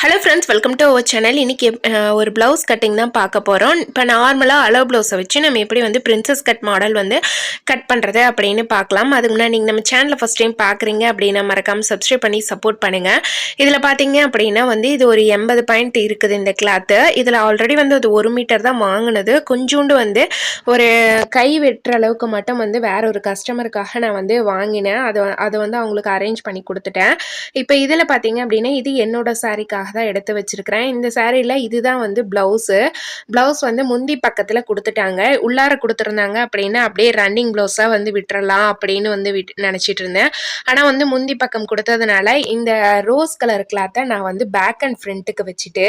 Hello friends welcome to our channel இன்றைக்கி ஒரு blouse cutting தான் பார்க்க போகிறோம் இப்போ நார்மலாக அளவு ப்ளவுஸை வச்சு நம்ம எப்படி வந்து பிரின்சஸ் கட் மாடல் வந்து கட் பண்ணுறது அப்படின்னு பார்க்கலாம். அதுக்கு முன்னாடி நீங்கள் நம்ம சேனலை ஃபஸ்ட் டைம் பார்க்குறீங்க அப்படின்னா மறக்காமல் சப்ஸ்கிரைப் பண்ணி சப்போர்ட் பண்ணுங்கள் இதில் பார்த்தீங்க அப்படின்னா வந்து இது ஒரு எண்பது பாயிண்ட் இருக்குது இந்த கிளாத்து இதில் ஆல்ரெடி வந்து அது ஒரு மீட்டர் தான் வாங்கினது. கொஞ்சோண்டு வந்து ஒரு கை வெட்டுற அளவுக்கு மட்டும் வந்து வேற ஒரு கஸ்டமருக்காக நான் வந்து வாங்கினேன். அதை அதை வந்து அவங்களுக்கு அரேஞ்ச் பண்ணி கொடுத்துட்டேன். இப்போ இதில் பார்த்தீங்க அப்படின்னா இது என்னோட சாரிக்காக தான் எடுத்து வச்சிருக்கிறேன். இந்த சாரியில் இதுதான் வந்து ப்ளவுஸு ப்ளவுஸ் வந்து முந்தி பக்கத்தில் கொடுத்துட்டாங்க. உள்ளார கொடுத்துருந்தாங்க அப்படின்னா அப்படியே ரன்னிங் ப்ளவுஸாக வந்து விட்டுறலாம் அப்படின்னு வந்து விட் நினச்சிட்டு இருந்தேன். ஆனால் வந்து முந்தி பக்கம் கொடுத்ததுனால இந்த ரோஸ் கலர் கிளாத்தை நான் வந்து பேக் அண்ட் ஃப்ரண்ட்டுக்கு வச்சுட்டு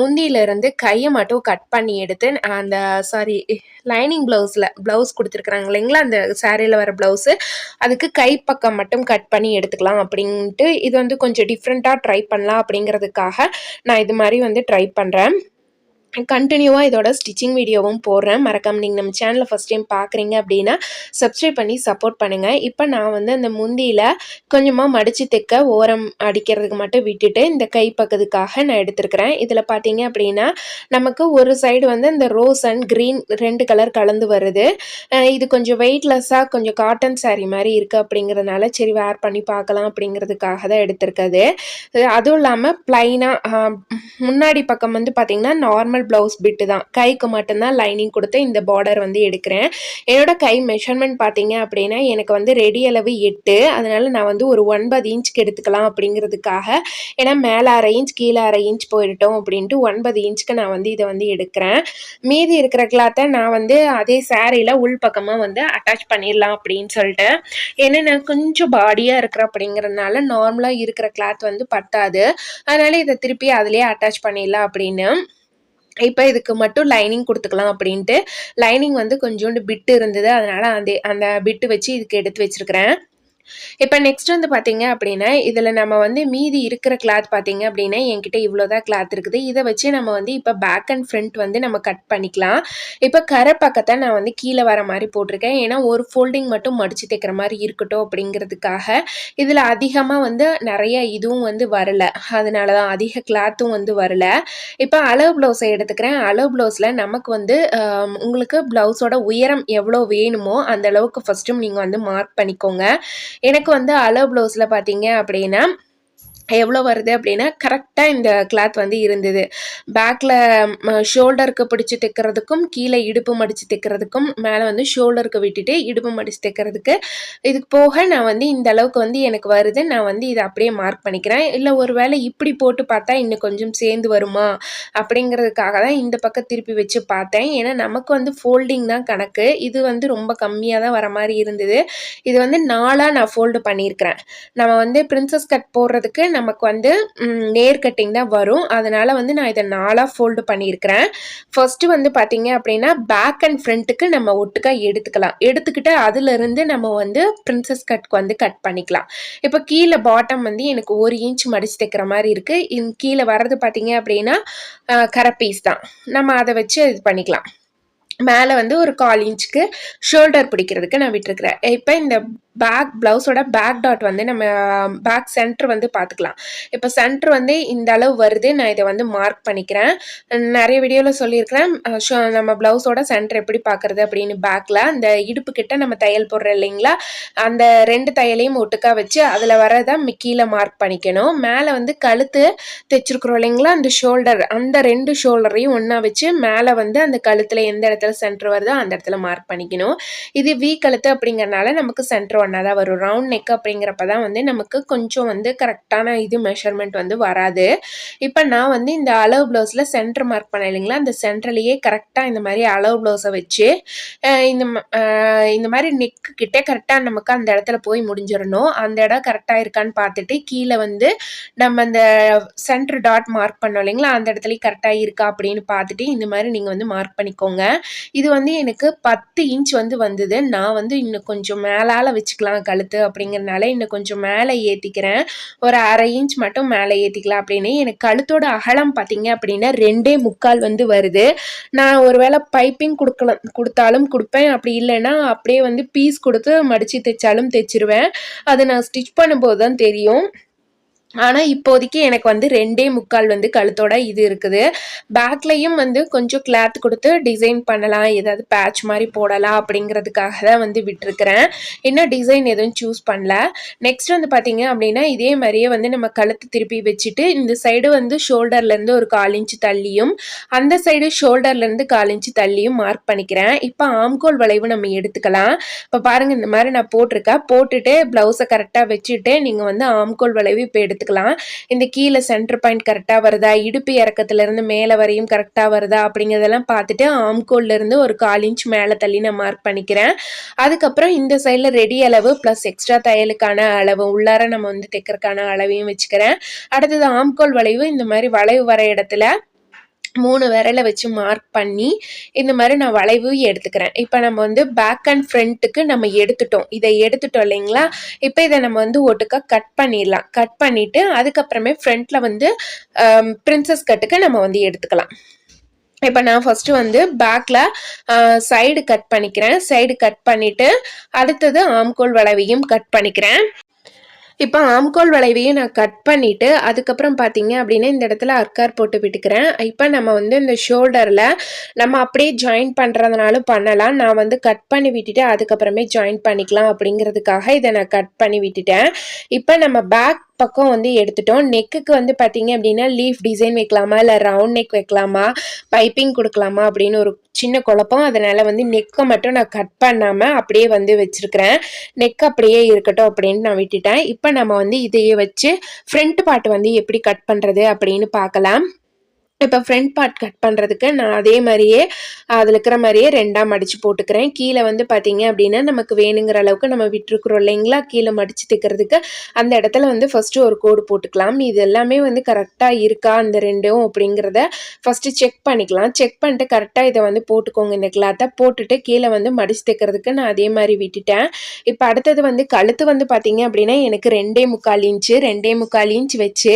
முந்தியிலேருந்து கையை மட்டும் கட் பண்ணி எடுத்து அந்த சாரி லைனிங் ப்ளவுஸில் ப்ளவுஸ் கொடுத்துருக்குறாங்க இல்லைங்களா? அந்த சாரியில் வர ப்ளவுஸு அதுக்கு கை பக்கம் மட்டும் கட் பண்ணி எடுத்துக்கலாம் அப்படின்ட்டு இது வந்து கொஞ்சம் டிஃப்ரெண்ட்டாக ட்ரை பண்ணலாம் அப்படிங்கிறதுக்காக நான் இது மாதிரி வந்து ட்ரை பண்ணுறேன் கண்டினியூவாக இதோட ஸ்டிச்சிங் வீடியோவும் போடுறேன். மறக்காம நீங்கள் நம்ம சேனலை ஃபஸ்ட் டைம் பார்க்குறீங்க அப்படின்னா சப்ஸ்கிரைப் பண்ணி சப்போர்ட் பண்ணுங்கள் இப்போ நான் வந்து அந்த முந்தியில் கொஞ்சமாக மடித்து தைக்க ஓரம் அடிக்கிறதுக்கு மட்டும் விட்டுட்டு இந்த கை பக்கத்துக்காக நான் எடுத்துருக்கிறேன். இதில் பார்த்தீங்க அப்படின்னா நமக்கு ஒரு சைடு வந்து இந்த ரோஸ் அண்ட் க்ரீன் ரெண்டு கலர் கலந்து வருது. இது கொஞ்சம் வெயிட்லெஸ்ஸாக கொஞ்சம் காட்டன் சாரீ மாதிரி இருக்குது அப்படிங்கிறதுனால சரி வேர் பண்ணி பார்க்கலாம் அப்படிங்கிறதுக்காக தான் எடுத்திருக்கிறது. அதுவும் இல்லாமல் ப்ளைனாக முன்னாடி பக்கம் வந்து பார்த்திங்கன்னா நார்மல் நார்மல் ப்ளவுஸ் பிட்டு தான். கைக்கு மட்டும்தான் லைனிங் கொடுத்து இந்த பார்டர் வந்து எடுக்கிறேன். என்னோட கை மெஷர்மெண்ட் பார்த்தீங்க அப்படின்னா எனக்கு வந்து ரெடி அளவு எட்டு. அதனால் நான் வந்து ஒரு ஒன்பது இன்ச்சுக்கு எடுத்துக்கலாம் அப்படிங்கிறதுக்காக. ஏன்னா மேலே அரை இன்ச் கீழே அரை இன்ச் போயிட்டோம் அப்படின்ட்டு ஒன்பது இன்ச்சுக்கு நான் வந்து இதை வந்து எடுக்கிறேன். மீதி இருக்கிற கிளாத்தை நான் வந்து அதே சேரீயில் உள் பக்கமாக வந்து அட்டாச் பண்ணிடலாம் அப்படின்னு சொல்லிட்டு. ஏன்னா நான் கொஞ்சம் பாடியாக இருக்கிற அப்படிங்கிறதுனால நார்மலாக இருக்கிற கிளாத் வந்து பத்தாது. அதனால் இதை திருப்பி அதிலே அட்டாச் பண்ணிடலாம் அப்படின்னு. இப்போ இதுக்கு மட்டும் லைனிங் கொடுத்துக்கலாம் அப்படின்ட்டு லைனிங் வந்து கொஞ்சோண்டு பிட்டு இருந்தது. அதனால் அந்த அந்த பிட்டு வச்சு இதுக்கு எடுத்து வச்சுருக்கிறேன். இப்போ நெக்ஸ்ட் வந்து பார்த்தீங்க அப்படின்னா இதில் நம்ம வந்து மீதி இருக்கிற கிளாத் பார்த்தீங்க அப்படின்னா என்கிட்ட இவ்வளோதான் கிளாத் இருக்குது. இதை வச்சு நம்ம வந்து இப்போ பேக் அண்ட் ஃப்ரண்ட் வந்து நம்ம கட் பண்ணிக்கலாம். இப்போ கரை பக்கத்தை நான் வந்து கீழே வர மாதிரி போட்டிருக்கேன். ஏன்னா ஒரு ஃபோல்டிங் மட்டும் மடித்து தைக்கிற மாதிரி இருக்கட்டும் அப்படிங்கிறதுக்காக இதில் அதிகமாக வந்து நிறைய இதுவும் வந்து வரல. அதனால தான் அதிக கிளாத்தும் வந்து வரல. இப்போ அளவு ப்ளவுஸை எடுத்துக்கிறேன். அளவு ப்ளவுஸில் நமக்கு வந்து உங்களுக்கு ப்ளவுஸோட உயரம் எவ்வளோ வேணுமோ அந்த அளவுக்கு ஃபஸ்ட்டும் நீங்கள் வந்து மார்க் பண்ணிக்கோங்க. எனக்கு வந்து அளவு ப்ளவுஸில் பார்த்தீங்க அப்படின்னா எவ்வளோ வருது அப்படின்னா கரெக்டாக இந்த கிளாத் வந்து இருந்தது. பேக்கில் ஷோல்டருக்கு பிடிச்சி தைக்கிறதுக்கும் கீழே இடுப்பு மடித்து தைக்கிறதுக்கும் மேலே வந்து ஷோல்டருக்கு விட்டுட்டு இடுப்பு மடித்து தைக்கிறதுக்கு இதுக்கு போக நான் வந்து இந்த அளவுக்கு வந்து எனக்கு வருது. நான் வந்து இதை அப்படியே மார்க் பண்ணிக்கிறேன். இல்லை ஒரு வேளை இப்படி போட்டு பார்த்தா இன்னும் கொஞ்சம் சேர்ந்து வருமா? அப்படிங்கிறதுக்காக தான் இந்த பக்கம் திருப்பி வச்சு பார்த்தேன். ஏன்னா நமக்கு வந்து ஃபோல்டிங் தான் கணக்கு. இது வந்து ரொம்ப கம்மியாக தான் வர மாதிரி இருந்தது. இது வந்து நாளாக நான் ஃபோல்டு பண்ணியிருக்கிறேன். நம்ம வந்து பிரின்சஸ் கட் போடுறதுக்கு நமக்கு வந்து நேர் கட்டிங் தான் வரும். அதனால் வந்து நான் இதை நாலாக ஃபோல்டு பண்ணியிருக்கிறேன். ஃபஸ்ட்டு வந்து பார்த்தீங்க அப்படின்னா பேக் அண்ட் ஃப்ரண்ட்டுக்கு நம்ம ஒட்டுக்கா எடுத்துக்கலாம். எடுத்துக்கிட்டு அதுலேருந்து நம்ம வந்து பிரின்சஸ் கட்க்கு வந்து கட் பண்ணிக்கலாம். இப்போ கீழே பாட்டம் வந்து எனக்கு ஒரு இன்ச் மடிச்சு தைக்கிற மாதிரி இருக்குது கீழே வர்றது பார்த்தீங்க அப்படின்னா கரை பீஸ் தான். நம்ம அதை வச்சு இது பண்ணிக்கலாம். மேலே வந்து ஒரு கால் இன்ச்சுக்கு ஷோல்டர் பிடிக்கிறதுக்கு நான் விட்டுருக்குறேன். இப்போ இந்த பேக் ப்ளவுஸோட பேக் டாட் வந்து நம்ம um, பேக் சென்டர் வந்து பார்த்துக்கலாம். இப்போ சென்டர் வந்து இந்த அளவு வருது. நான் இதை வந்து மார்க் பண்ணிக்கிறேன். நிறைய வீடியோவில் சொல்லியிருக்கிறேன். நம்ம ப்ளவுஸோட சென்டர் எப்படி பார்க்குறது அப்படின்னு பேக்கில் அந்த இடுப்பு கிட்ட நம்ம தையல் போடுறோம் இல்லைங்களா? அந்த ரெண்டு தையலையும் ஒட்டுக்கா வச்சு அதில் வரதான் கீழே மார்க் பண்ணிக்கணும். மேலே வந்து கழுத்து தைச்சிருக்கிறோம் இல்லைங்களா? அந்த ஷோல்டர் அந்த ரெண்டு ஷோல்டரையும் ஒன்றா வச்சு மேலே வந்து அந்த கழுத்தில் எந்த இடத்துல சென்டர் வருதோ அந்த இடத்துல மார்க் பண்ணிக்கணும். இது வீ கழுத்து அப்படிங்கிறனால நமக்கு சென்டர் ஒன்னாக தான் வரும். ரவுண்ட் நெக் அப்படிங்கிறப்ப தான் வந்து நமக்கு கொஞ்சம் வந்து கரெக்டான இது மெஷர்மெண்ட் வந்து வராது. இப்போ நான் வந்து இந்த அளவு ப்ளவுஸில் சென்டர் மார்க் பண்ண இல்லைங்களா? அந்த சென்டர்லேயே கரெக்டாக இந்த மாதிரி அளவு ப்ளவுஸை வச்சு இந்த இந்த மாதிரி நெக்கு கிட்டே கரெக்டாக நமக்கு அந்த இடத்துல போய் முடிஞ்சிடணும். அந்த இடம் கரெக்டாக இருக்கான்னு பார்த்துட்டு கீழே வந்து நம்ம அந்த சென்டர் டாட் மார்க் பண்ணோம் இல்லைங்களா? அந்த இடத்துலையும் கரெக்டாக இருக்கா அப்படின்னு பார்த்துட்டு இந்த மாதிரி நீங்கள் வந்து மார்க் பண்ணிக்கோங்க. இது வந்து எனக்கு பத்து இன்ச் வந்து வந்தது. நான் வந்து இன்னும் கொஞ்சம் மேலால் வச்சு வச்சுக்கலாம் கழுத்து அப்படிங்கிறனால இன்னும் கொஞ்சம் மேலே ஏற்றிக்கிறேன் ஒரு அரை இன்ச் மட்டும் மேலே ஏற்றிக்கலாம் அப்படின்னு எனக்கு கழுத்தோட அகலம் பார்த்தீங்க அப்படின்னா ரெண்டே முக்கால் வந்து வருது. நான் ஒரு வேளை பைப்பிங் கொடுக்கலாம் கொடுத்தாலும் கொடுப்பேன். அப்படி இல்லைன்னா அப்படியே வந்து பீஸ் கொடுத்து மடித்து தைச்சாலும் தைச்சிருவேன். அதை நான் ஸ்டிச் பண்ணும்போது தான் தெரியும். ஆனால் இப்போதைக்கு எனக்கு வந்து ரெண்டே முக்கால் வந்து கழுத்தோட இது இருக்குது. பேக்லேயும் வந்து கொஞ்சம் கிளாத் கொடுத்து டிசைன் பண்ணலாம். ஏதாவது பேட்ச் மாதிரி போடலாம் அப்படிங்கிறதுக்காக தான் வந்து விட்டுருக்கிறேன். இன்னும் டிசைன் எதுவும் சூஸ் பண்ணல. நெக்ஸ்ட் வந்து பார்த்தீங்க அப்படின்னா இதே மாதிரியே வந்து நம்ம கழுத்து திருப்பி வச்சுட்டு இந்த சைடு வந்து ஷோல்டர்லேருந்து ஒரு கால் இன்ச்சு தள்ளியும் அந்த சைடு ஷோல்டர்லேருந்து கால் இன்ச்சு தள்ளியும் மார்க் பண்ணிக்கிறேன். இப்போ ஆம்கோல் வளைவு நம்ம எடுத்துக்கலாம். இப்போ பாருங்கள் இந்த மாதிரி நான் போட்டிருக்கேன். போட்டுட்டு ப்ளவுஸை கரெக்டாக வச்சுட்டு நீங்கள் வந்து ஆம்கோல் வளைவு இப்போ எடுத்து எடுத்துக்கலாம். இந்த கீழே சென்டர் பாயிண்ட் கரெக்டாக வருதா? இடுப்பு இறக்கத்துலேருந்து மேலே வரையும் கரெக்டாக வருதா? அப்படிங்கிறதெல்லாம் பார்த்துட்டு ஆம்கோல்லேருந்து ஒரு கால் இன்ச் மேலே தள்ளி நான் மார்க் பண்ணிக்கிறேன். அதுக்கப்புறம் இந்த சைடில் ரெடி அளவு ப்ளஸ் எக்ஸ்ட்ரா தையலுக்கான அளவு. உள்ளார நம்ம வந்து தைக்கிறதுக்கான அளவையும் வச்சுக்கிறேன். அடுத்தது ஆம்கோல் வளைவு. இந்த மாதிரி வளைவு வர இடத்துல மூணு விரலை வச்சு மார்க் பண்ணி இந்த மாதிரி நான் வளைவு எடுத்துக்கிறேன். இப்போ நம்ம வந்து பேக் அண்ட் ஃப்ரண்ட்டுக்கு நம்ம எடுத்துட்டோம். இதை எடுத்துட்டோம் இல்லைங்களா? இப்போ இதை நம்ம வந்து ஒட்டுக்காக கட் பண்ணிடலாம். கட் பண்ணிவிட்டு அதுக்கப்புறமே ஃப்ரண்ட்டில் வந்து um, பிரின்சஸ் கட்டுக்கு நம்ம வந்து எடுத்துக்கலாம். இப்போ நான் ஃபஸ்ட்டு வந்து பேக்கில் சைடு கட் பண்ணிக்கிறேன். சைடு கட் பண்ணிவிட்டு அடுத்தது ஆம்கோல் வளைவையும் கட் பண்ணிக்கிறேன். இப்போ ஆம்கோல் வளைவையும் நான் கட் பண்ணிவிட்டு அதுக்கப்புறம் பார்த்தீங்க அப்படின்னா இந்த இடத்துல அர்க்கார் போட்டு விட்டுக்கிறேன். இப்போ நம்ம வந்து இந்த ஷோல்டரில் நம்ம அப்படியே ஜாயின் பண்ணுறதுனாலும் பண்ணலாம். நான் வந்து கட் பண்ணி விட்டுட்டு அதுக்கப்புறமே ஜாயின் பண்ணிக்கலாம் அப்படிங்கிறதுக்காக இதை நான் கட் பண்ணி விட்டுட்டேன். இப்போ நம்ம பேக் பக்கம் வந்து எடுத்துட்டோம். நெக்குக்கு வந்து பார்த்தீங்க அப்படின்னா லீஃப் டிசைன் வைக்கலாமா? இல்லை ரவுண்ட் நெக் வைக்கலாமா? பைப்பிங் கொடுக்கலாமா? அப்படின்னு ஒரு சின்ன குழப்பம். அதனால் வந்து நெக்கை மட்டும் நான் கட் பண்ணாமல் அப்படியே வந்து வச்சுருக்கிறேன். நெக் அப்படியே இருக்கட்டும் அப்படின்னு நான் விட்டுட்டேன். இப்போ நம்ம வந்து இதையே வச்சு ஃப்ரண்ட் பார்ட் வந்து எப்படி கட் பண்ணுறது அப்படின்னு பார்க்கலாம். இப்போ ஃப்ரண்ட் பார்ட் கட் பண்ணுறதுக்கு நான் அதே மாதிரியே அதில் இருக்கிற மாதிரியே ரெண்டாக மடித்து போட்டுக்கிறேன். கீழே வந்து பார்த்தீங்க அப்படின்னா நமக்கு வேணுங்கிற அளவுக்கு நம்ம விட்டுருக்குறோம் இல்லைங்களா? கீழே மடித்து தைக்கிறதுக்கு அந்த இடத்துல வந்து ஃபஸ்ட்டு ஒரு கோடு போட்டுக்கலாம். இது எல்லாமே வந்து கரெக்டாக இருக்கா? அந்த ரெண்டும் அப்படிங்கிறத ஃபஸ்ட்டு செக் பண்ணிக்கலாம். செக் பண்ணிட்டு கரெக்டாக இதை வந்து போட்டுக்கோங்க இந்த கிளாத்தை போட்டுட்டு கீழே வந்து மடித்து தைக்கிறதுக்கு நான் அதே மாதிரி விட்டுட்டேன். இப்போ அடுத்தது வந்து கழுத்து வந்து பார்த்தீங்க அப்படின்னா எனக்கு ரெண்டே முக்கால் இன்ச்சு ரெண்டே முக்கால் இன்ச் வச்சு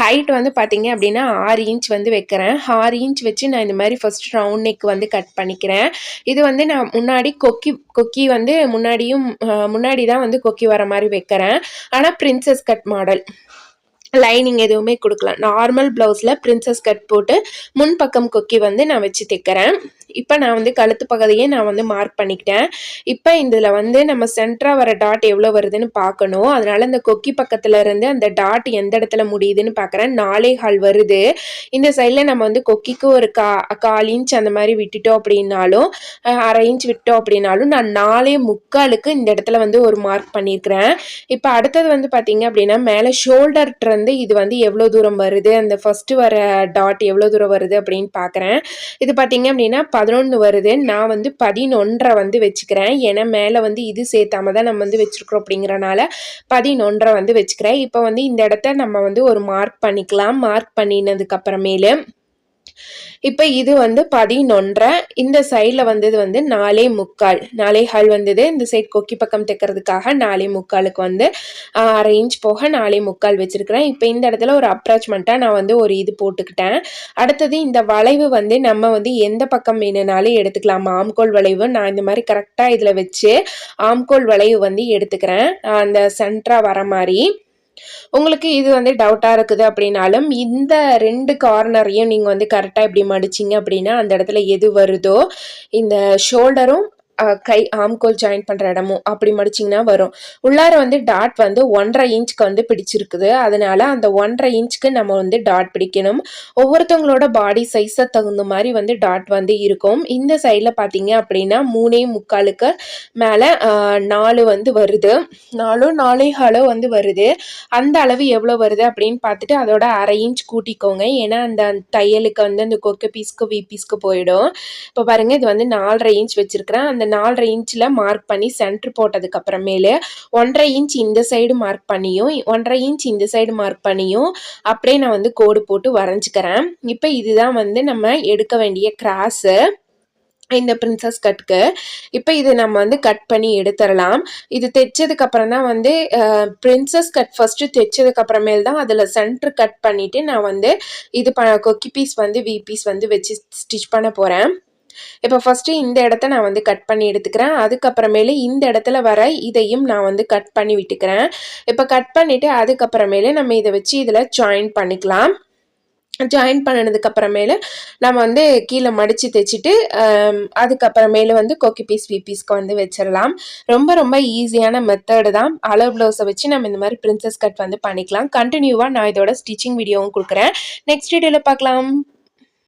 ஹைட் வந்து பார்த்தீங்க அப்படின்னா ஆறு இன்ச் வந்து வந்து வைக்கிறேன். ஆறு இன்ச் வச்சு நான் இந்த மாதிரி ஃபஸ்ட் ரவுண்ட் நெக் வந்து கட் பண்ணிக்கிறேன். இது வந்து நான் முன்னாடி கொக்கி கொக்கி வந்து முன்னாடியும் முன்னாடி தான் வந்து கொக்கி வர மாதிரி வைக்கிறேன். ஆனால் பிரின்சஸ் கட் மாடல் லைனிங் எதுவுமே கொடுக்கலாம் நார்மல் ப்ளவுஸில் பிரின்சஸ் கட் போட்டு முன்பக்கம் கொக்கி வந்து நான் வச்சு தைக்கிறேன். இப்போ நான் வந்து கழுத்து பகுதியே நான் வந்து மார்க் பண்ணிக்கிட்டேன். இப்போ இதில் வந்து நம்ம சென்டராக வர டாட் எவ்வளோ வருதுன்னு பார்க்கணும். அதனால் இந்த கொக்கி பக்கத்தில் இருந்து அந்த டாட் எந்த இடத்துல முடியுதுன்னு பார்க்குறேன். நாலே ஹால் வருது. இந்த சைடில் நம்ம வந்து கொக்கிக்கு ஒரு கா கால் இன்ச் அந்த மாதிரி விட்டுட்டோம் அப்படின்னாலும் அரை இன்ச் விட்டோம் அப்படின்னாலும் நான் நாலே முக்காலுக்கு இந்த இடத்துல வந்து ஒரு மார்க் பண்ணியிருக்கிறேன் இப்போ அடுத்தது வந்து பார்த்தீங்க அப்படின்னா மேலே ஷோல்டர்லேருந்து இது வந்து எவ்வளோ தூரம் வருது? அந்த ஃபஸ்ட்டு வர டாட் எவ்வளோ தூரம் வருது அப்படின்னு பார்க்குறேன். இது பார்த்தீங்க அப்படின்னா பதினொன்று வருது. நான் வந்து பதினொன்றரை வந்து வச்சுக்கிறேன். ஏன்னா மேலே வந்து இது சேர்த்தாம தான் நம்ம வந்து வச்சுருக்குறோம் அப்படிங்கிறனால பதினொன்றரை வந்து வச்சுக்கிறேன். இப்போ வந்து இந்த இடத்த நம்ம வந்து ஒரு மார்க் பண்ணிக்கலாம். மார்க் பண்ணினதுக்கப்புறமேலு இப்போ இது வந்து பதினொன்றரை. இந்த சைடில் வந்தது வந்து நாலே முக்கால். நாலே ஹால் வந்தது. இந்த சைட் கொக்கி பக்கம் தைக்கிறதுக்காக நாலே முக்காலுக்கு வந்து அரை இன்ச் போக நாலே முக்கால் வச்சுருக்கிறேன். இப்போ இந்த இடத்துல ஒரு அப்ராச்மெண்ட்டாக நான் வந்து ஒரு இது போட்டுக்கிட்டேன். அடுத்தது இந்த வளைவு வந்து நம்ம வந்து எந்த பக்கம் வேணுனாலும் எடுத்துக்கலாம். ஆம்கோல் வளைவு நான் இந்த மாதிரி கரெக்டாக இதில் வச்சு ஆம்கோல் வளைவு வந்து எடுத்துக்கிறேன். அந்த சென்டராக வர மாதிரி. உங்களுக்கு இது வந்து டவுட்டாக இருக்குது அப்படின்னாலும் இந்த ரெண்டு கார்னரையும் நீங்கள் வந்து கரெக்டாக இப்படி மடிச்சிங்க அப்படின்னா அந்த இடத்துல எது வருதோ இந்த ஷோல்டரும் கை ஆம்கோல் ஜாயின் பண்ணுற இடமும் அப்படி மடிச்சிங்கன்னா வரும். உள்ளார வந்து டாட் வந்து ஒன்றரை இன்ச்சுக்கு வந்து பிடிச்சிருக்குது. அதனால அந்த ஒன்றரை இன்ச்சுக்கு நம்ம வந்து டாட் பிடிக்கணும். ஒவ்வொருத்தவங்களோட பாடி சைஸை தகுந்த மாதிரி வந்து டாட் வந்து இருக்கும். இந்த சைடில் பார்த்தீங்க அப்படின்னா மூணே முக்காலுக்கு மேலே நாலு வந்து வருது. நாலும் நாலே ஹாலோ வந்து வருது. அந்த அளவு எவ்வளோ வருது அப்படின்னு பார்த்துட்டு அதோட அரை இன்ச் கூட்டிக்கோங்க. ஏன்னா அந்த தையலுக்கு வந்து அந்த கொக்கு பீஸ்க்கு வி பீஸ்க்கு போயிடும். இப்போ பாருங்கள் இது வந்து நாலரை இன்ச் வச்சுருக்கிறேன். அந்த நாலரை இன்ச்சில் மார்க் பண்ணி சென்ட்ரு போட்டதுக்கப்புறமேலு ஒன்றரை இன்ச் இந்த சைடு மார்க் பண்ணியும் ஒன்றரை இன்ச் இந்த சைடு மார்க் பண்ணியும் அப்படியே நான் வந்து கோடு போட்டு வரைஞ்சிக்கிறேன். இப்போ இதுதான் வந்து நம்ம எடுக்க வேண்டிய கிராஸு இந்த பிரின்சஸ் கட்க்கு இப்போ இது நம்ம வந்து கட் பண்ணி எடுத்துடலாம். இது தைச்சதுக்கப்புறம் தான் வந்து பிரின்சஸ் கட் ஃபஸ்ட்டு தைச்சதுக்கப்புறமேல் தான் அதில் சென்ட்ரு கட் பண்ணிவிட்டு நான் வந்து இது ப கொக்கி பீஸ் வந்து வி பீஸ் வந்து வச்சு ஸ்டிச் பண்ண போகிறேன் இப்போ ஃபஸ்ட்டு இந்த இடத்த நான் வந்து கட் பண்ணி எடுத்துக்கிறேன். அதுக்கப்புறமேலு இந்த இடத்துல வர இதையும் நான் வந்து கட் பண்ணி விட்டுக்கிறேன். இப்போ கட் பண்ணிவிட்டு அதுக்கப்புறமேலு நம்ம இதை வச்சு இதில் ஜாயின் பண்ணிக்கலாம். ஜாயின் பண்ணினதுக்கப்புறமேல நம்ம வந்து கீழே மடித்து தைச்சிட்டு அதுக்கப்புறமேலு வந்து கொக்கி பீஸ் வி பீஸ்க்கு வந்து வச்சிடலாம். ரொம்ப ரொம்ப ஈஸியான மெத்தடு தான். அளவு ப்ளவுஸை வச்சு நம்ம இந்த மாதிரி பிரின்சஸ் கட் வந்து பண்ணிக்கலாம். கண்டினியூவாக நான் இதோட ஸ்டிச்சிங் வீடியோவும் கொடுக்குறேன். நெக்ஸ்ட் வீடியோவில் பார்க்கலாம்.